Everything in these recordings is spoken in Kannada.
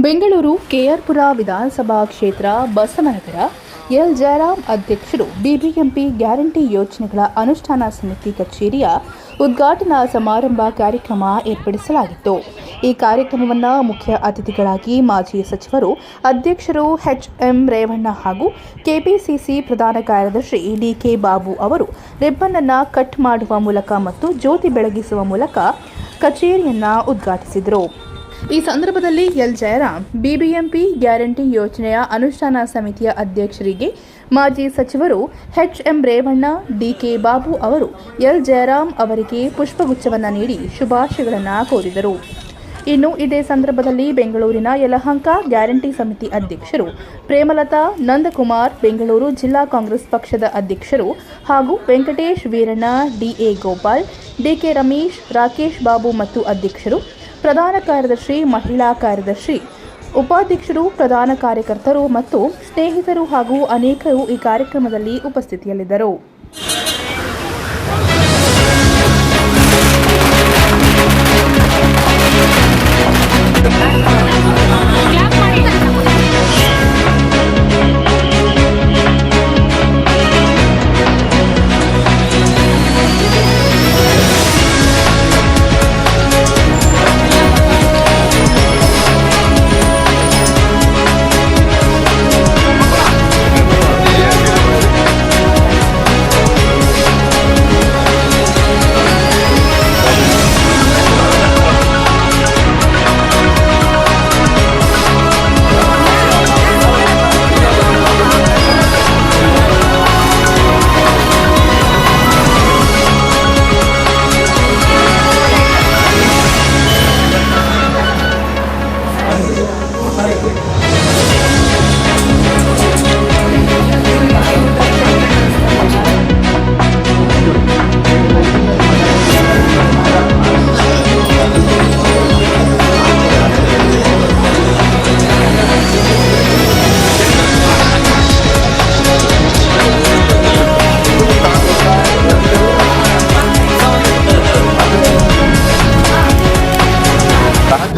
ಬೆಂಗಳೂರು ಕೆಆರ್ಪುರ ವಿಧಾನಸಭಾ ಕ್ಷೇತ್ರ ಬಸವನಗರ ಎಲ್ ಜಯರಾಮ್ ಅಧ್ಯಕ್ಷರು ಬಿಬಿಎಂಪಿ ಗ್ಯಾರಂಟಿ ಯೋಜನೆಗಳ ಅನುಷ್ಠಾನ ಸಮಿತಿ ಕಚೇರಿಯ ಉದ್ಘಾಟನಾ ಸಮಾರಂಭ ಕಾರ್ಯಕ್ರಮ ಏರ್ಪಡಿಸಲಾಗಿತ್ತು. ಈ ಕಾರ್ಯಕ್ರಮವನ್ನು ಮುಖ್ಯ ಅತಿಥಿಗಳಾಗಿ ಮಾಜಿ ಸಚಿವರು ಅಧ್ಯಕ್ಷರು ಎಚ್ ಎಂ ರೇವಣ್ಣ ಹಾಗೂ ಕೆಪಿಸಿಸಿ ಪ್ರಧಾನ ಕಾರ್ಯದರ್ಶಿ ಡಿಕೆ ಬಾಬು ಅವರು ರಿಬ್ಬನ್ ಅನ್ನು ಕಟ್ ಮಾಡುವ ಮೂಲಕ ಮತ್ತು ಜ್ಯೋತಿ ಬೆಳಗಿಸುವ ಮೂಲಕ ಕಚೇರಿಯನ್ನು ಉದ್ಘಾಟಿಸಿದರು. ಈ ಸಂದರ್ಭದಲ್ಲಿ ಎಲ್ ಜಯರಾಮ್, ಬಿಬಿಎಂಪಿ ಗ್ಯಾರಂಟಿ ಯೋಜನೆಯ ಅನುಷ್ಠಾನ ಸಮಿತಿಯ ಅಧ್ಯಕ್ಷರಿಗೆ ಮಾಜಿ ಸಚಿವರು H M Revanna, DK Babu ಅವರು ಎಲ್ ಜಯರಾಮ್ ಅವರಿಗೆ ಪುಷ್ಪಗುಚ್ಛವನ್ನು ನೀಡಿ ಶುಭಾಶಯಗಳನ್ನು ಕೋರಿದರು. ಇನ್ನು ಇದೇ ಸಂದರ್ಭದಲ್ಲಿ ಬೆಂಗಳೂರಿನ ಯಲಹಂಕ ಗ್ಯಾರಂಟಿ ಸಮಿತಿ ಅಧ್ಯಕ್ಷರು ಪ್ರೇಮಲತಾ, ನಂದಕುಮಾರ್, ಬೆಂಗಳೂರು ಜಿಲ್ಲಾ ಕಾಂಗ್ರೆಸ್ ಪಕ್ಷದ ಅಧ್ಯಕ್ಷರು ಹಾಗೂ ವೆಂಕಟೇಶ್ ವೀರಣ್ಣ, ಡಿಎ ಗೋಪಾಲ್, ಡಿಕೆ ರಮೇಶ್, ರಾಕೇಶ್ ಬಾಬು ಮತ್ತು ಅಧ್ಯಕ್ಷರು ಪ್ರಧಾನ ಕಾರ್ಯದರ್ಶಿ ಮಹಿಳಾ ಕಾರ್ಯದರ್ಶಿ ಉಪಾಧ್ಯಕ್ಷರು ಪ್ರಧಾನ ಕಾರ್ಯಕರ್ತರು ಮತ್ತು ಸ್ನೇಹಿತರು ಹಾಗೂ ಅನೇಕರು ಈ ಕಾರ್ಯಕ್ರಮದಲ್ಲಿ ಉಪಸ್ಥಿತಿಯಲ್ಲಿದ್ದರು.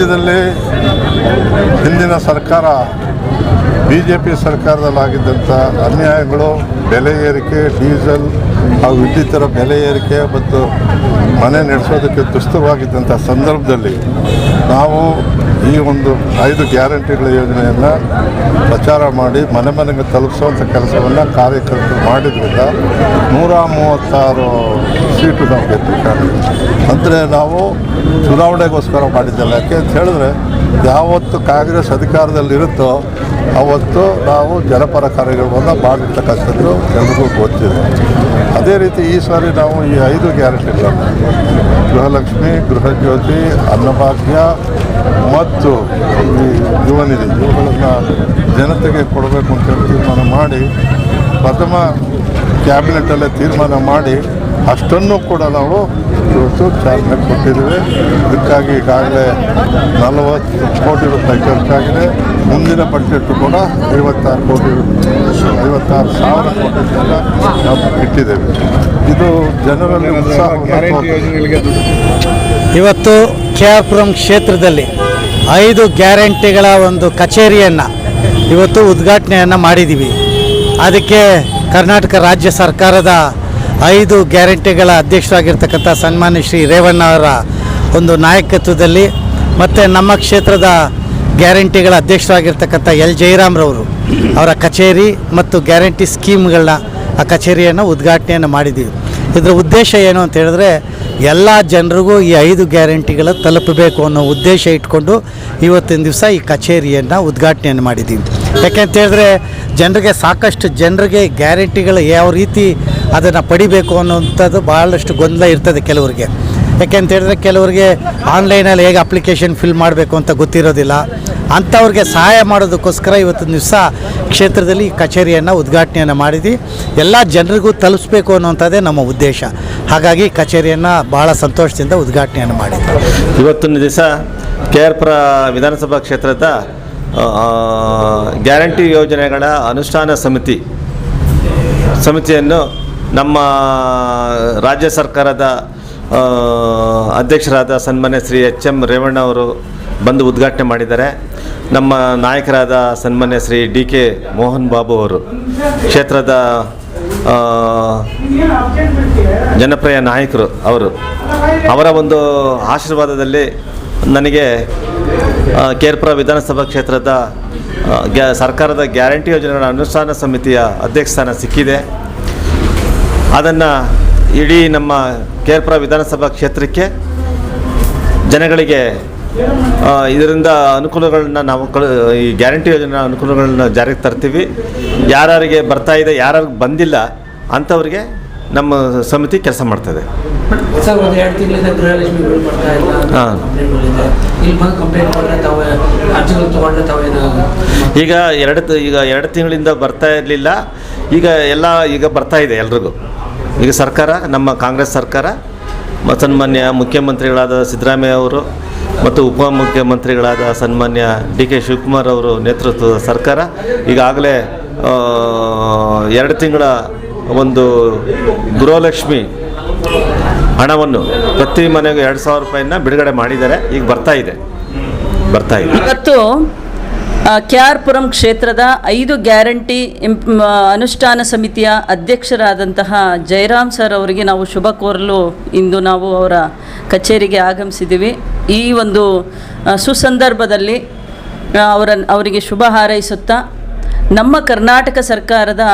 ರಾಜ್ಯದಲ್ಲಿ ಹಿಂದಿನ ಸರ್ಕಾರ ಬಿ ಜೆ ಪಿ ಸರ್ಕಾರದಲ್ಲಾಗಿದ್ದಂಥ ಅನ್ಯಾಯಗಳು, ಬೆಲೆ ಏರಿಕೆ, ಡೀಸೆಲ್ ಹಾಗೂ ವಿದ್ಯುತ್ತರ ಬೆಲೆ ಏರಿಕೆ ಮತ್ತು ಮನೆ ನಡೆಸೋದಕ್ಕೆ ತುಸ್ತವಾಗಿದ್ದಂಥ ಸಂದರ್ಭದಲ್ಲಿ ನಾವು ಈ ಒಂದು ಐದು ಗ್ಯಾರಂಟಿಗಳ ಯೋಜನೆಯನ್ನು ಪ್ರಚಾರ ಮಾಡಿ ಮನೆ ಮನೆಗೆ ತಲುಪಿಸುವಂಥ ಕೆಲಸವನ್ನು ಕಾರ್ಯಕರ್ತರು ಮಾಡಿದ್ರಿಂದ ನೂರ ಮೂವತ್ತಾರು ಸೀಟು ನಾವು ಅಂದರೆ ನಾವು ಚುನಾವಣೆಗೋಸ್ಕರ ಮಾಡಿದ್ದಲ್ಲ. ಯಾಕೆ ಅಂತ ಹೇಳಿದ್ರೆ, ಯಾವತ್ತು ಕಾಂಗ್ರೆಸ್ ಅಧಿಕಾರದಲ್ಲಿರುತ್ತೋ ಅವತ್ತು ನಾವು ಜನಪರ ಕಾರ್ಯಗಳನ್ನು ಮಾಡಿರ್ತಕ್ಕಂಥದ್ದು ಎಲ್ರಿಗೂ ಗೊತ್ತಿದೆ. ಅದೇ ರೀತಿ ಈ ಸಾರಿ ನಾವು ಈ ಐದು ಗ್ಯಾರಂಟಿಗಳನ್ನು, ಗೃಹಲಕ್ಷ್ಮಿ, ಗೃಹಜ್ಯೋತಿ, ಅನ್ನಭಾಗ್ಯ ಮತ್ತು ಈ ಯುವ ನಿಧಿ ಇವುಗಳನ್ನು ಜನತೆಗೆ ಕೊಡಬೇಕು ಅಂತೇಳಿ ತೀರ್ಮಾನ ಮಾಡಿ, ಪ್ರಥಮ ಕ್ಯಾಬಿನೆಟಲ್ಲೇ ತೀರ್ಮಾನ ಮಾಡಿ ಅಷ್ಟನ್ನು ಕೂಡ ನಾವು ಇವತ್ತು ಚಾಲನೆ ಕೊಟ್ಟಿದ್ದೇವೆ. ಇದಕ್ಕಾಗಿ ಈಗಾಗಲೇ ನಲವತ್ತು ಕೋಟಿ ರೂಪಾಯಿ ಖರ್ಚಾಗಿದೆ. ಮುಂದಿನ ಬಜೆಟ್ ಕೂಡ ಐವತ್ತಾರು ಕೋಟಿ ಐವತ್ತಾರು ಸಾವಿರ ಕೋಟಿ ಕೂಡ ನಾವು ಇಟ್ಟಿದ್ದೇವೆ. ಇದು ಜನರಲ್ಲಿ ಉತ್ಸಾಹ. ಇವತ್ತು ಕೆ ಆರ್ ಪುರಂ ಕ್ಷೇತ್ರದಲ್ಲಿ ಐದು ಗ್ಯಾರಂಟಿಗಳ ಒಂದು ಕಚೇರಿಯನ್ನು ಇವತ್ತು ಉದ್ಘಾಟನೆಯನ್ನು ಮಾಡಿದ್ದೀವಿ. ಅದಕ್ಕೆ ಕರ್ನಾಟಕ ರಾಜ್ಯ ಸರ್ಕಾರದ ಐದು ಗ್ಯಾರಂಟಿಗಳ ಅಧ್ಯಕ್ಷರಾಗಿರ್ತಕ್ಕಂಥ ಸನ್ಮಾನ್ಯ ಶ್ರೀ ರೇವಣ್ಣ ಅವರ ಒಂದು ನಾಯಕತ್ವದಲ್ಲಿ ಮತ್ತು ನಮ್ಮ ಕ್ಷೇತ್ರದ ಗ್ಯಾರಂಟಿಗಳ ಅಧ್ಯಕ್ಷರಾಗಿರ್ತಕ್ಕಂಥ ಎಲ್ ಜಯರಾಮ್ರವರು ಅವರ ಕಚೇರಿ ಮತ್ತು ಗ್ಯಾರಂಟಿ ಸ್ಕೀಮ್ಗಳನ್ನ ಆ ಕಚೇರಿಯನ್ನು ಉದ್ಘಾಟನೆಯನ್ನು ಮಾಡಿದ್ದೀವಿ. ಇದರ ಉದ್ದೇಶ ಏನು ಅಂತ ಹೇಳಿದ್ರೆ ಎಲ್ಲ ಜನರಿಗೂ ಈ ಐದು ಗ್ಯಾರಂಟಿಗಳ ತಲುಪಬೇಕು ಅನ್ನೋ ಉದ್ದೇಶ ಇಟ್ಕೊಂಡು ಇವತ್ತಿನ ದಿವಸ ಈ ಕಚೇರಿಯನ್ನು ಉದ್ಘಾಟನೆಯನ್ನು ಮಾಡಿದ್ದೀವಿ. ಯಾಕೆಂತ ಹೇಳಿದ್ರೆ ಜನರಿಗೆ ಸಾಕಷ್ಟು ಜನರಿಗೆ ಗ್ಯಾರಂಟಿಗಳು ಯಾವ ರೀತಿ ಅದನ್ನು ಪಡಿಬೇಕು ಅನ್ನೋಂಥದ್ದು ಭಾಳಷ್ಟು ಗೊಂದಲ ಇರ್ತದೆ ಕೆಲವರಿಗೆ. ಯಾಕೆಂತ ಹೇಳಿದ್ರೆ ಕೆಲವರಿಗೆ ಆನ್ಲೈನಲ್ಲಿ ಹೇಗೆ ಅಪ್ಲಿಕೇಶನ್ ಫಿಲ್ ಮಾಡಬೇಕು ಅಂತ ಗೊತ್ತಿರೋದಿಲ್ಲ. ಅಂಥವ್ರಿಗೆ ಸಹಾಯ ಮಾಡೋದಕ್ಕೋಸ್ಕರ ಇವತ್ತು ದಿವಸ ಕ್ಷೇತ್ರದಲ್ಲಿ ಕಚೇರಿಯನ್ನು ಉದ್ಘಾಟನೆಯನ್ನು ಮಾಡಿದ್ವಿ. ಎಲ್ಲ ಜನರಿಗೂ ತಲುಪಿಸ್ಬೇಕು ಅನ್ನೋಂಥದ್ದೇ ನಮ್ಮ ಉದ್ದೇಶ. ಹಾಗಾಗಿ ಕಚೇರಿಯನ್ನು ಭಾಳ ಸಂತೋಷದಿಂದ ಉದ್ಘಾಟನೆಯನ್ನು ಮಾಡಿದ್ವಿ. ಇವತ್ತಿನ ದಿವಸ ಕೆ ಆರ್ ಪುರ ವಿಧಾನಸಭಾ ಕ್ಷೇತ್ರದ ಗ್ಯಾರಂಟಿ ಯೋಜನೆಗಳ ಅನುಷ್ಠಾನ ಸಮಿತಿ, ಸಮಿತಿಯನ್ನು ನಮ್ಮ ರಾಜ್ಯ ಸರ್ಕಾರದ ಅಧ್ಯಕ್ಷರಾದ ಸನ್ಮಾನ್ಯ ಶ್ರೀ ಎಚ್ ಎಂ ರೇವಣ್ಣ ಅವರು ಬಂದು ಉದ್ಘಾಟನೆ ಮಾಡಿದ್ದಾರೆ. ನಮ್ಮ ನಾಯಕರಾದ ಸನ್ಮಾನ್ಯ ಶ್ರೀ ಡಿ ಕೆ ಮೋಹನ್ ಬಾಬು ಅವರು, ಕ್ಷೇತ್ರದ ಜನಪ್ರಿಯ ನಾಯಕರು ಅವರು. ಅವರ ಒಂದು ಆಶೀರ್ವಾದದಲ್ಲಿ ನನಗೆ ಕೇರ್ಪುರ ವಿಧಾನಸಭಾ ಕ್ಷೇತ್ರದ ಗ್ಯಾ, ಸರ್ಕಾರದ ಗ್ಯಾರಂಟಿ ಯೋಜನೆಗಳ ಅನುಷ್ಠಾನ ಸಮಿತಿಯ ಅಧ್ಯಕ್ಷ ಸ್ಥಾನ ಸಿಕ್ಕಿದೆ. ಅದನ್ನು ಇಡೀ ನಮ್ಮ ಕೇರ್ಪುರ ವಿಧಾನಸಭಾ ಕ್ಷೇತ್ರಕ್ಕೆ ಜನಗಳಿಗೆ ಇದರಿಂದ ಅನುಕೂಲಗಳನ್ನ ನಾವು ಈ ಗ್ಯಾರಂಟಿ ಯೋಜನೆ ಅನುಕೂಲಗಳನ್ನ ಜಾರಿಗೆ ತರ್ತೀವಿ. ಯಾರಿಗೆ ಬರ್ತಾ ಇದೆ ಯಾರಿಗೆ ಬಂದಿಲ್ಲ, ಅಂಥವ್ರಿಗೆ ನಮ್ಮ ಸಮಿತಿ ಕೆಲಸ ಮಾಡ್ತದೆ. ಸರ್ ಒಂದು ಎರಡು ತಿಂಗಳಿಂದ ಬರ್ತಾ ಇಲ್ಲ ಹಾ. ಇಲ್ಲಿ ಬಂದು ಕಂಪ್ಲೇಂಟ್ ಮಾಡಿದ್ರೆ ತಾವು ಅರ್ಜಿಗಳು ತೊಗೊಂಡ್ರೆ ತಾವೇನು ಈಗ ಎರಡು ಈಗ ಎರಡು ತಿಂಗಳಿಂದ ಬರ್ತಾ ಇರಲಿಲ್ಲ. ಈಗ ಎಲ್ಲ ಈಗ ಬರ್ತಾ ಇದೆ ಎಲ್ರಿಗೂ. ಈಗ ಸರ್ಕಾರ ನಮ್ಮ ಕಾಂಗ್ರೆಸ್ ಸರ್ಕಾರ ಸನ್ಮಾನ್ಯ ಮುಖ್ಯಮಂತ್ರಿಗಳಾದ ಸಿದ್ದರಾಮಯ್ಯ ಅವರು ಮತ್ತು ಉಪಮುಖ್ಯಮಂತ್ರಿಗಳಾದ ಸನ್ಮಾನ್ಯ ಡಿ ಕೆ ಶಿವಕುಮಾರ್ ಅವರು ನೇತೃತ್ವದ ಸರ್ಕಾರ ಈಗಾಗಲೇ ಎರಡು ತಿಂಗಳ ಒಂದು ಗೃಹಲಕ್ಷ್ಮಿ ಹಣವನ್ನು ಪ್ರತಿ ಮನೆಗೂ ಎರಡು ಸಾವಿರ ರೂಪಾಯಿನ ಬಿಡುಗಡೆ ಮಾಡಿದ್ದಾರೆ. ಈಗ ಬರ್ತಾ ಇದೆ. ಬರ್ತಾ ಇದೆ. ಇವತ್ತು ಕೆ ಆರ್ ಪುರಂ ಕ್ಷೇತ್ರದ ಐದು ಗ್ಯಾರಂಟಿ ಅನುಷ್ಠಾನ ಸಮಿತಿಯ ಅಧ್ಯಕ್ಷರಾದಂತಹ ಜಯರಾಮ್ ಸರ್ ಅವರಿಗೆ ನಾವು ಶುಭ ಕೋರಲು ಇಂದು ನಾವು ಅವರ ಕಚೇರಿಗೆ ಆಗಮಿಸಿದ್ದೀವಿ. ಈ ಒಂದು ಸುಸಂದರ್ಭದಲ್ಲಿ ಅವರ ಅವರಿಗೆ ಶುಭ ಹಾರೈಸುತ್ತಾ ನಮ್ಮ ಕರ್ನಾಟಕ ಸರ್ಕಾರದ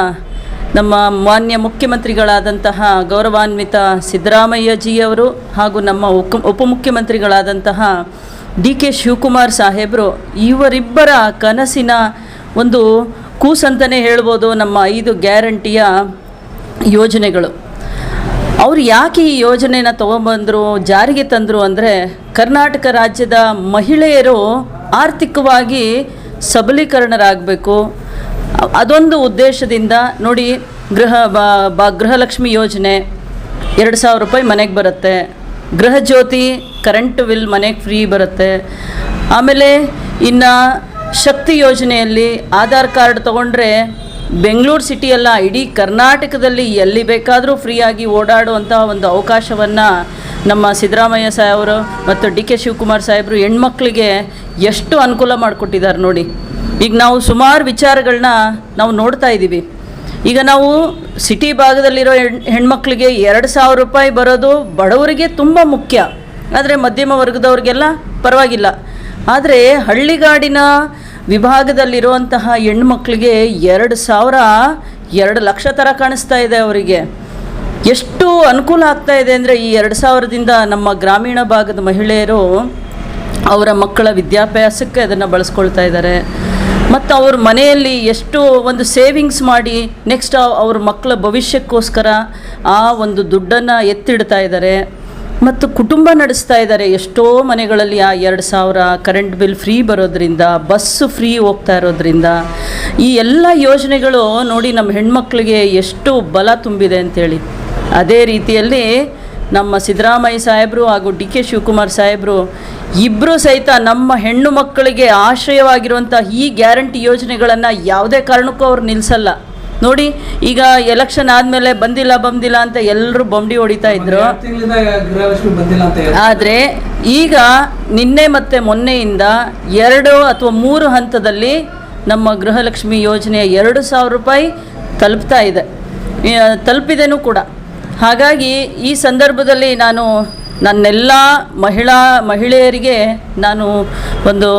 ನಮ್ಮ ಮಾನ್ಯ ಮುಖ್ಯಮಂತ್ರಿಗಳಾದಂತಹ ಗೌರವಾನ್ವಿತ ಸಿದ್ದರಾಮಯ್ಯಜಿಯವರು ಹಾಗೂ ನಮ್ಮ ಉಪ ಉಪಮುಖ್ಯಮಂತ್ರಿಗಳಾದಂತಹ ಡಿ ಕೆ ಶಿವಕುಮಾರ್ ಸಾಹೇಬರು, ಇವರಿಬ್ಬರ ಕನಸಿನ ಒಂದು ಕೂಸಂತನೇ ಹೇಳ್ಬೋದು ನಮ್ಮ ಐದು ಗ್ಯಾರಂಟಿಯ ಯೋಜನೆಗಳು. ಅವರು ಯಾಕೆ ಈ ಯೋಜನೆನ ತೊಗೊಂಬಂದರು, ಜಾರಿಗೆ ತಂದರು ಅಂದರೆ ಕರ್ನಾಟಕ ರಾಜ್ಯದ ಮಹಿಳೆಯರು ಆರ್ಥಿಕವಾಗಿ ಸಬಲೀಕರಣರಾಗಬೇಕು ಅದೊಂದು ಉದ್ದೇಶದಿಂದ ನೋಡಿ, ಗೃಹ ಬ- ಗೃಹಲಕ್ಷ್ಮಿ ಯೋಜನೆ ಎರಡು ಸಾವಿರ ರೂಪಾಯಿ ಮನೆಗೆ ಬರುತ್ತೆ. ಗೃಹ ಜ್ಯೋತಿ ಕರೆಂಟ್ ಬಿಲ್ ಮನೆಗೆ ಫ್ರೀ ಬರುತ್ತೆ. ಆಮೇಲೆ ಇನ್ನು ಶಕ್ತಿ ಯೋಜನೆಯಲ್ಲಿ ಆಧಾರ್ ಕಾರ್ಡ್ ತೊಗೊಂಡ್ರೆ ಬೆಂಗಳೂರು ಸಿಟಿಯಲ್ಲ, ಇಡೀ ಕರ್ನಾಟಕದಲ್ಲಿ ಎಲ್ಲಿ ಬೇಕಾದರೂ ಫ್ರೀಯಾಗಿ ಓಡಾಡುವಂಥ ಒಂದು ಅವಕಾಶವನ್ನು ನಮ್ಮ ಸಿದ್ದರಾಮಯ್ಯ ಸಾಹೇಬರು ಮತ್ತು ಡಿ ಕೆ ಶಿವಕುಮಾರ್ ಸಾಹೇಬರು ಹೆಣ್ಮಕ್ಳಿಗೆ ಎಷ್ಟು ಅನುಕೂಲ ಮಾಡಿಕೊಟ್ಟಿದ್ದಾರೆ ನೋಡಿ. ಈಗ ನಾವು ಸುಮಾರು ವಿಚಾರಗಳನ್ನ ನಾವು ನೋಡ್ತಾ ಇದ್ದೀವಿ. ಈಗ ನಾವು ಸಿಟಿ ಭಾಗದಲ್ಲಿರೋ ಹೆಣ್, ಹೆಣ್ಮಕ್ಳಿಗೆ ಎರಡು ಸಾವಿರ ರೂಪಾಯಿ ಬರೋದು ಬಡವರಿಗೆ ತುಂಬ ಮುಖ್ಯ. ಆದರೆ ಮಧ್ಯಮ ವರ್ಗದವ್ರಿಗೆಲ್ಲ ಪರವಾಗಿಲ್ಲ. ಆದರೆ ಹಳ್ಳಿಗಾಡಿನ ವಿಭಾಗದಲ್ಲಿರುವಂತಹ ಹೆಣ್ಮಕ್ಳಿಗೆ ಎರಡು ಸಾವಿರ ಎರಡು ಲಕ್ಷ ಥರ ಕಾಣಿಸ್ತಾ ಇದೆ ಅವರಿಗೆ. ಎಷ್ಟು ಅನುಕೂಲ ಆಗ್ತಾ ಇದೆ ಅಂದರೆ ಈ ಎರಡು ಸಾವಿರದಿಂದ ನಮ್ಮ ಗ್ರಾಮೀಣ ಭಾಗದ ಮಹಿಳೆಯರು ಅವರ ಮಕ್ಕಳ ವಿದ್ಯಾಭ್ಯಾಸಕ್ಕೆ ಅದನ್ನು ಬಳಸ್ಕೊಳ್ತಾ ಇದ್ದಾರೆ. ಮತ್ತು ಅವ್ರ ಮನೆಯಲ್ಲಿ ಎಷ್ಟು ಒಂದು ಸೇವಿಂಗ್ಸ್ ಮಾಡಿ ನೆಕ್ಸ್ಟ್ ಅವ್ರ ಮಕ್ಕಳ ಭವಿಷ್ಯಕ್ಕೋಸ್ಕರ ಆ ಒಂದು ದುಡ್ಡನ್ನು ಎತ್ತಿಡ್ತಾ ಇದ್ದಾರೆ ಮತ್ತು ಕುಟುಂಬ ನಡೆಸ್ತಾ ಇದ್ದಾರೆ ಎಷ್ಟೋ ಮನೆಗಳಲ್ಲಿ ಆ ಎರಡು ಸಾವಿರ ಕರೆಂಟ್ ಬಿಲ್ ಫ್ರೀ ಬರೋದ್ರಿಂದ ಬಸ್ಸು ಫ್ರೀ ಹೋಗ್ತಾ ಇರೋದ್ರಿಂದ. ಈ ಎಲ್ಲ ಯೋಜನೆಗಳು ನೋಡಿ ನಮ್ಮ ಹೆಣ್ಮಕ್ಳಿಗೆ ಎಷ್ಟು ಬಲ ತುಂಬಿದೆ ಅಂತೇಳಿ. ಅದೇ ರೀತಿಯಲ್ಲಿ ನಮ್ಮ ಸಿದ್ದರಾಮಯ್ಯ ಸಾಹೇಬರು ಹಾಗೂ ಡಿ ಕೆ ಶಿವಕುಮಾರ್ ಸಾಹೇಬರು ಇಬ್ಬರು ಸಹಿತ ನಮ್ಮ ಹೆಣ್ಣು ಮಕ್ಕಳಿಗೆ ಆಶ್ರಯವಾಗಿರುವಂಥ ಈ ಗ್ಯಾರಂಟಿ ಯೋಜನೆಗಳನ್ನು ಯಾವುದೇ ಕಾರಣಕ್ಕೂ ಅವ್ರು ನಿಲ್ಲಿಸಲ್ಲ ನೋಡಿ ಈಗ ಎಲೆಕ್ಷನ್ ಆದಮೇಲೆ ಬಂದಿಲ್ಲ ಬಂದಿಲ್ಲ ಅಂತ ಎಲ್ಲರೂ ಬೊಂಬಡಿ ಹೊಡಿತಾ ಇದ್ರು. ಆದರೆ ಈಗ ನಿನ್ನೆ ಮತ್ತು ಮೊನ್ನೆಯಿಂದ ಎರಡು ಅಥವಾ ಮೂರು ಹಂತದಲ್ಲಿ ನಮ್ಮ ಗೃಹಲಕ್ಷ್ಮಿ ಯೋಜನೆಯ ಎರಡು ಸಾವಿರ ರೂಪಾಯಿ ತಲುಪ್ತಾ ಇದೆ. ತಲುಪಿದೆನೂ ಕೂಡ. ಹಾಗಾಗಿ ಈ ಸಂದರ್ಭದಲ್ಲಿ ನಾನು ನನ್ನೆಲ್ಲ ಮಹಿಳಾ, ಮಹಿಳೆಯರಿಗೆ ನಾನು ಒಂದು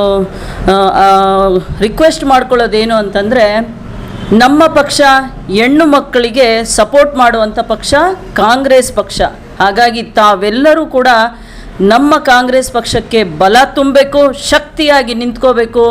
ರಿಕ್ವೆಸ್ಟ್ ಮಾಡ್ಕೊಳ್ಳೋದೇನು ಅಂತಂದರೆ, ನಮ್ಮ ಪಕ್ಷ ಹೆಣ್ಣು ಮಕ್ಕಳಿಗೆ ಸಪೋರ್ಟ್ ಮಾಡುವಂಥ ಪಕ್ಷ ಕಾಂಗ್ರೆಸ್ ಪಕ್ಷ. ಹಾಗಾಗಿ ತಾವೆಲ್ಲರೂ ಕೂಡ ನಮ್ಮ ಕಾಂಗ್ರೆಸ್ ಪಕ್ಷಕ್ಕೆ ಬಲ ತುಂಬಬೇಕು, ಶಕ್ತಿಯಾಗಿ ನಿಂತ್ಕೋಬೇಕು.